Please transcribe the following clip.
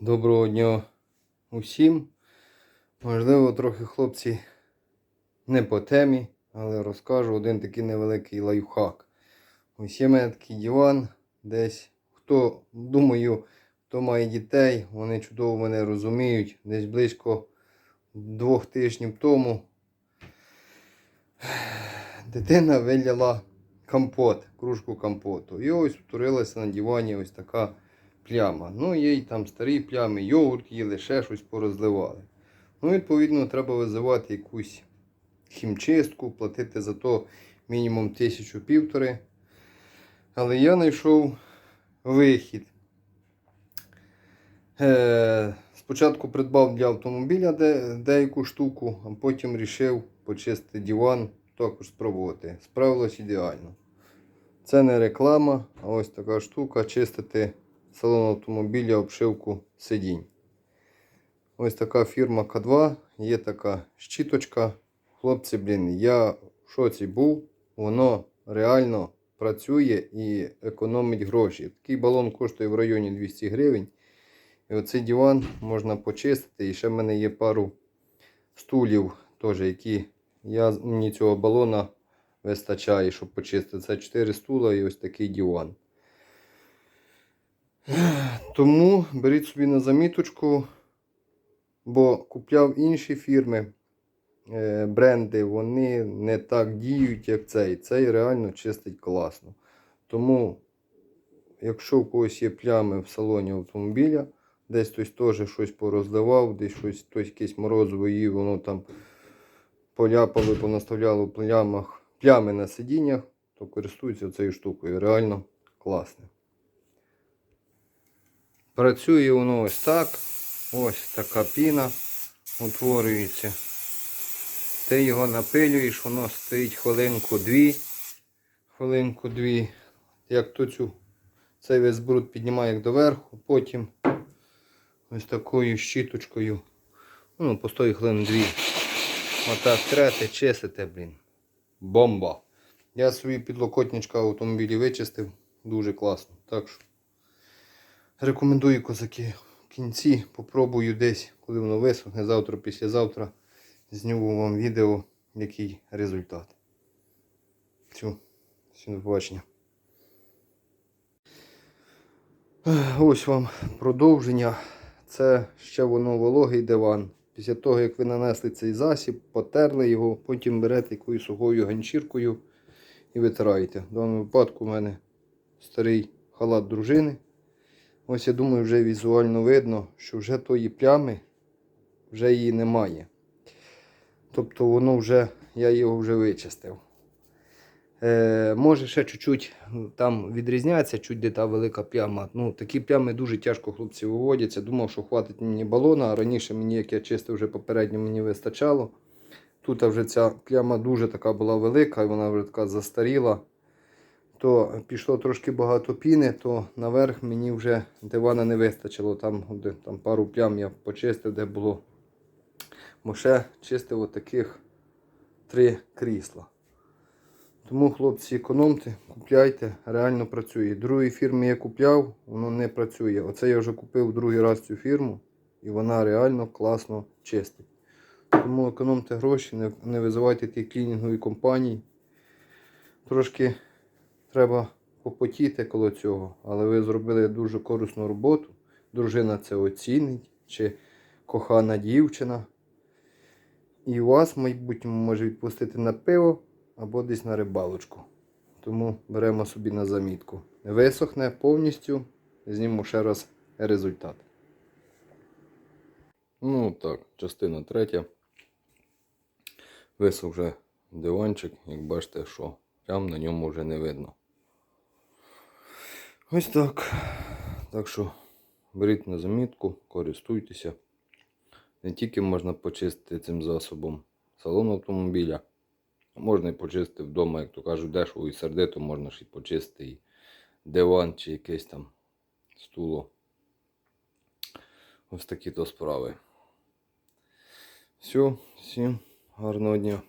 Доброго дня усім. Можливо, трохи хлопці не по темі, але розкажу один такий невеликий лайфхак. Ось є мене такий диван, десь хто, думаю, хто має дітей, вони чудово мене розуміють. Десь близько двох тижнів тому дитина виляла компот, кружку компоту. І ось утворилася на дивані ось така пляма. Ну, є й там старі плями, йогурт їли, ще щось порозливали. Ну, відповідно, треба визивати якусь хімчистку, платити за то мінімум тисячу півтори. Але я знайшов вихід. Е, спочатку придбав для автомобіля де, деяку штуку, а потім вирішив почистити диван, також спробувати. Справилось ідеально. Це не реклама, а ось така штука чистити салон автомобіля, обшивку сидінь. Ось така фірма К2, є така щіточка. Хлопці, блін, я в шоці був, воно реально працює і економить гроші. Такий балон коштує в районі 200 гривень. І оцей диван можна почистити. І ще в мене є пару стулів, теж, які я, мені цього балона вистачає, щоб почистити. Це 4 стула і ось такий диван. Тому беріть собі на заміточку, бо купляв інші фірми, е, бренди, вони не так діють, як цей. Цей реально чистить класно. Тому, якщо у когось є плями в салоні автомобіля, десь хтось теж щось порозливав, десь щось хтось якесь морозиво їв, воно там поляпали, понаставляло плямах, плями на сидіннях, то користуються цією штукою. Реально класне. Працює воно ось так. Ось така піна утворюється. Ти його напилюєш, воно стоїть хвилинку-дві. Хвилинку-дві. Як то цю цей весь бруд піднімає як доверху, потім ось такою щіточкою. Ну, постоїть хвилин дві. Отак трете, чистите, блін. Бомба. Я свої підлокотничка в автомобілі вичистив. Дуже класно. Так що рекомендую козаки. В кінці попробую десь, коли воно висохне, завтра, післязавтра. Зніму вам відео, який результат. Все. Всім до побачення. Ось вам продовження. Це ще воно вологий диван. Після того, як ви нанесли цей засіб, потерли його, потім берете якоюсь сухою ганчіркою і витираєте. В даному випадку у мене старий халат дружини. Ось я думаю, вже візуально видно, що вже тої плями вже її немає. Тобто воно вже, я його вже вичистив. Е, може ще чуть-чуть там відрізняється, чуть де та велика пляма. Ну, такі плями дуже тяжко хлопці виводяться. Думав, що хватить мені балона, а раніше мені, як я чистив вже попередньо, мені вистачало. Тут вже ця пляма дуже така була велика, і вона вже така застаріла. То пішло трошки багато піни, то наверх мені вже дивана не вистачило. Там, де, там пару плям я почистив, де було. Бо ще чистив отаких три крісла. Тому, хлопці, економте, купляйте, реально працює. Другої фірми я купляв, воно не працює. Оце я вже купив другий раз цю фірму, і вона реально класно чистить. Тому економте гроші, не, не визивайте ті клінінгові компанії. Трошки треба попотіти коло цього, але ви зробили дуже корисну роботу. Дружина це оцінить, чи кохана дівчина. І вас в майбутньому може відпустити на пиво або десь на рибалочку. Тому беремо собі на замітку. Висохне повністю, зніму ще раз результат. Ну так, частина третя. Висох вже диванчик, як бачите, що прям на ньому вже не видно. Ось так. Так що беріть на замітку, користуйтеся. Не тільки можна почистити цим засобом салон автомобіля, а можна і почистити вдома, як то кажуть, дешево і сердито, можна ж і почистити і диван чи якесь там стуло. Ось такі то справи. Все, всім гарного дня.